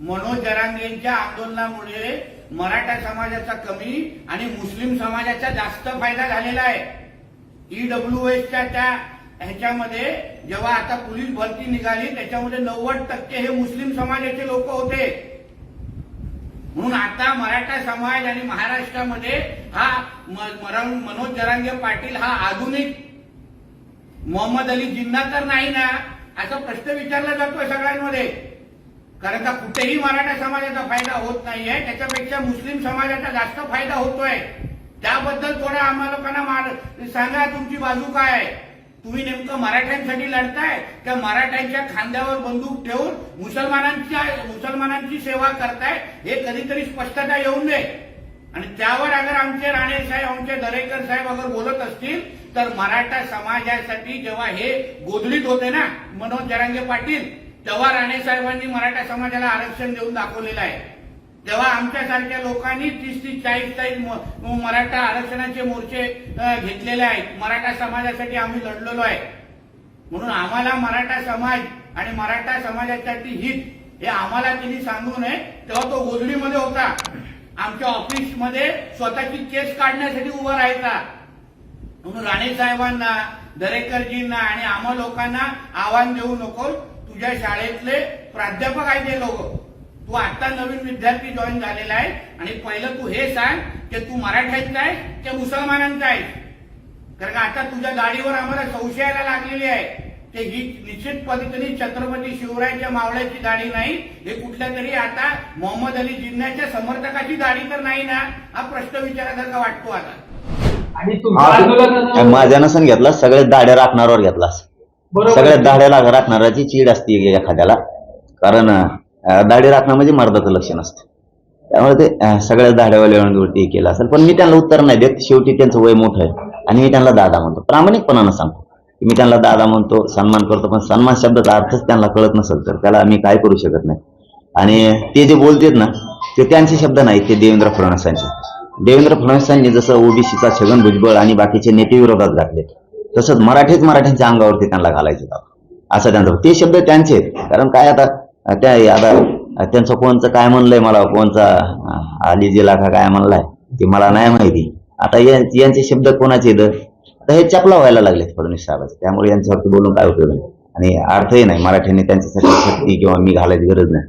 मनोज जरांगेंच्या आंदोलनामुळे मराठा समाजाचा कमी आणि मुस्लिम समाजाचा जास्त फायदा झालेला आहे. ईडब्ल्यू एसच्या त्या ह्याच्यामध्ये जेव्हा आता पोलीस भरती निघाली त्याच्यामध्ये नव्वद टक्के हे मुस्लिम समाजाचे लोक होते. म्हणून आता मराठा समाज आणि महाराष्ट्रामध्ये हा म- मनोज जरांगे पाटील हा आधुनिक मोहम्मद अली जिन्ना तर नाही ना असा प्रश्न विचारला जातोय सगळ्यांमध्ये. कारण का कुठेही मराठा समाजाचा फायदा होत नाहीये. त्याच्यापेक्षा मुस्लिम समाजाचा जास्त फायदा होतोय. त्याबद्दल थोडं आम्हा लोकांना सांगा तुमची बाजू काय आहे. तुम्ही नेमकं मराठ्यांसाठी लढताय. त्या मराठ्यांच्या खांद्यावर बंदूक ठेवून मुसलमानांच्या मुसलमानांची सेवा करताय हे कधीतरी स्पष्टता येऊन दे. आणि त्यावर अगर आमचे राणे साहेब आमचे दरेकर साहेब अगर बोलत असतील तर मराठा समाजासाठी जेव्हा हे गोधलीत होते ना मनोज जरांगे पाटील तेव्हा राणे साहेबांनी मराठा समाजाला आरक्षण देऊन दाखवलेलं आहे. तेव्हा आमच्यासारख्या लोकांनी तीस तीस चाळीस चाळीस मराठा आरक्षणाचे मोर्चे घेतलेले आहेत. मराठा समाजासाठी आम्ही लढलेलो आहे. म्हणून आम्हाला मराठा समाज आणि मराठा समाजासाठी हित हे आम्हाला तिने सांगू नये. तेव्हा तो गोधडीमध्ये होता. आमच्या ऑफिसमध्ये स्वतःची केस काढण्यासाठी उभा राहायचा. म्हणून राणे साहेबांना दरेकरजींना आणि आम्हा लोकांना आव्हान देऊ नको तुझ्या शाळेतले प्राध्यापक आहे ते लोक. तू आता नवीन विद्यार्थी जॉईन झालेला आहे आणि पहिलं तू हे सांग की तू मराठ्याचा आहे की मुसलमानांचा आहे कारण का आता तुझ्या गाडीवर आम्हाला संशयाला लागलेली आहे ते ही निश्चित पद्धतीने छत्रपती शिवरायांच्या मावळ्याची गाडी नाही हे कुठल्या तरी आता मोहम्मद अली जिन्नाच्या समर्थकाची गाडी तर नाही ना? हा प्रश्न विचारासारखा वाटतो आता. आणि माझ्या नसन घेतला सगळे दाड्या राखणाऱ्यावर घेतलास. सगळ्यात सगळ्या दाड्याला राखणाराची चीड असते एखाद्याला. कारण दाढी राखणं म्हणजे मर्दाचं लक्षण असतं. त्यामुळे ते सगळ्या सगळ्या दाड्यावाल्यावरती केलं असेल. पण मी त्यांना उत्तर नाही देत. शेवटी त्यांचं वय मोठं आहे. आणि मी त्यांना दादा म्हणतो. प्रामाणिकपणानं सांगतो. मी त्यांना दादा म्हणतो सन्मान करतो. पण सन्मान शब्दाचा अर्थच त्यांना कळत नसेल तर त्याला मी काय करू शकत नाही. आणि ते जे बोलतेत ना ते त्यांचे शब्द नाहीत ते देवेंद्र फडणवीसांचे. देवेंद्र फडणवीसांनी जसं ओबीसीचा छगन भुजबळ आणि बाकीचे नेते विरोधात घातले. तसंच मराठीच मराठ्यांच्या अंगावरती त्यांना घालायचे असं त्यांचं ते शब्द त्यांचे आहेत. कारण काय आता त्या आता त्यांचं कोणचं काय म्हणलंय मला कोणचा अं, अली जिला का काय म्हणलाय ते मला नाही माहिती. आता यांचे शब्द कोणाचे आहेत? तर हे चपला व्हायला लागले फडणवीस साहेबांचे. त्यामुळे यांच्यावरती बोलून काय उपयोग नाही. आणि अर्थही नाही. मराठ्यांनी त्यांच्यासाठी शक्ती किंवा मी घालायची गरज नाही.